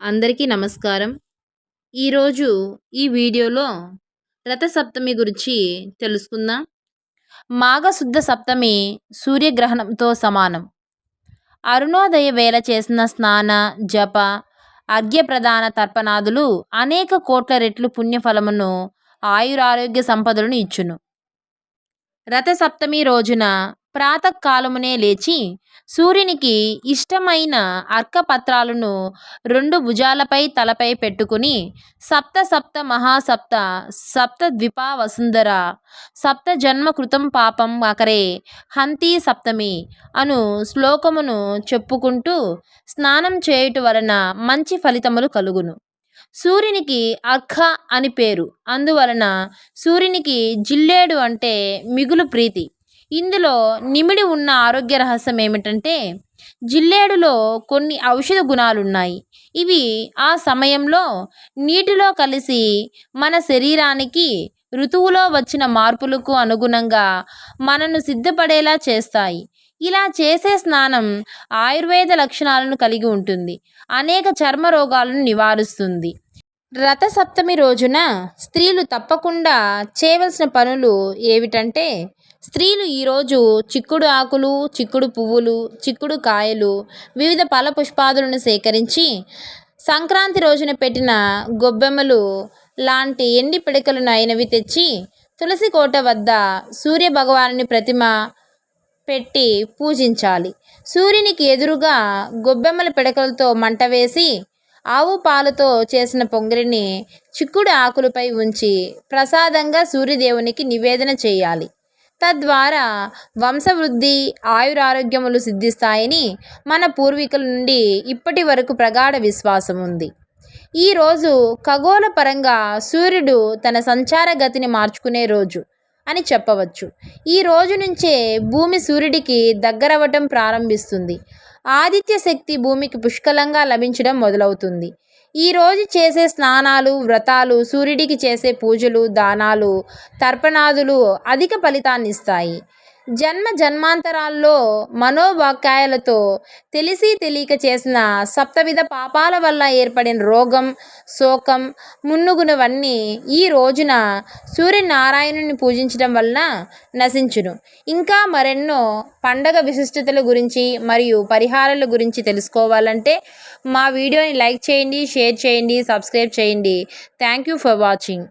అందరికీ నమస్కారం. ఈరోజు ఈ వీడియోలో రథసప్తమి గురించి తెలుసుకుందాం. మాఘశుద్ధ సప్తమి సూర్యగ్రహణంతో సమానం. అరుణోదయ వేళ చేసిన స్నాన జప అర్ఘ్యప్రదాన తర్పణాదులు అనేక కోట్ల రెట్లు పుణ్యఫలమును ఆయురారోగ్య సంపదలను ఇచ్చును. రథసప్తమి రోజున ప్రాతకాలమునే లేచి సూర్యునికి ఇష్టమైన అర్కపత్రాలను రెండు భుజాలపై తలపై పెట్టుకుని సప్త సప్త మహాసప్త సప్త ద్విపా వసుంధర సప్త జన్మ కృతం పాపం అకరే హంతి సప్తమి అను శ్లోకమును చెప్పుకుంటూ స్నానం చేయుట వలన మంచి ఫలితములు కలుగును. సూర్యునికి అర్ఘ అని పేరు. అందువలన సూర్యునికి జిల్లేడు అంటే మిగులు ప్రీతి. ఇందులో నిమిడి ఉన్న ఆరోగ్య రహస్యం ఏమిటంటే జిల్లేడులో కొన్ని ఔషధ గుణాలున్నాయి. ఇవి ఆ సమయంలో నీటిలో కలిసి మన శరీరానికి ఋతువులో వచ్చిన మార్పులకు అనుగుణంగా మనను సిద్ధపడేలా చేస్తాయి. ఇలా చేసే స్నానం ఆయుర్వేద లక్షణాలను కలిగి ఉంటుంది. అనేక చర్మ రోగాలను నివారిస్తుంది. రథ సప్తమి రోజున స్త్రీలు తప్పకుండా చేయవలసిన పనులు ఏమిటంటే స్త్రీలు ఈరోజు చిక్కుడు ఆకులు చిక్కుడు పువ్వులు చిక్కుడు కాయలు వివిధ పల పుష్పాదులను సేకరించి సంక్రాంతి రోజున పెట్టిన గొబ్బెమ్మలు లాంటి ఎండి పిడకలను అయినవి తెచ్చి తులసి కోట వద్ద సూర్య భగవానుని ప్రతిమ పెట్టి పూజించాలి. సూర్యునికి ఎదురుగా గొబ్బెమ్మల పిడకలతో మంట వేసి ఆవు పాలతో చేసిన పొంగిరిని చిక్కుడు ఆకులపై ఉంచి ప్రసాదంగా సూర్యదేవునికి నివేదన చేయాలి. తద్వారా వంశవృద్ధి ఆయురారోగ్యములు సిద్ధిస్తాయని మన పూర్వీకుల నుండి ఇప్పటి వరకు ప్రగాఢ విశ్వాసం ఉంది. ఈరోజు ఖగోళ పరంగా సూర్యుడు తన సంచార గతిని మార్చుకునే రోజు అని చెప్పవచ్చు. ఈ రోజు నుంచే భూమి సూర్యుడికి దగ్గరవ్వటం ప్రారంభిస్తుంది. ఆదిత్య శక్తి భూమికి పుష్కలంగా లభించడం మొదలవుతుంది. ఈరోజు చేసే స్నానాలు వ్రతాలు సూర్యుడికి చేసే పూజలు దానాలు తర్పణాదులు అధిక ఫలితాన్ని ఇస్తాయి. జన్మ జన్మాంతరాల్లో మనోవాక్యాయాలతో తెలిసి తెలియక చేసిన సప్తవిధ పాపాల వల్ల ఏర్పడిన రోగం శోకం మున్నుగునవన్నీ ఈ రోజున సూర్యనారాయణుని పూజించడం వలన నశించును. ఇంకా మరెన్నో పండగ విశిష్టతల గురించి మరియు పరిహారాల గురించి తెలుసుకోవాలంటే మా వీడియోని లైక్ చేయండి షేర్ చేయండి సబ్స్క్రైబ్ చేయండి. Thank you for watching.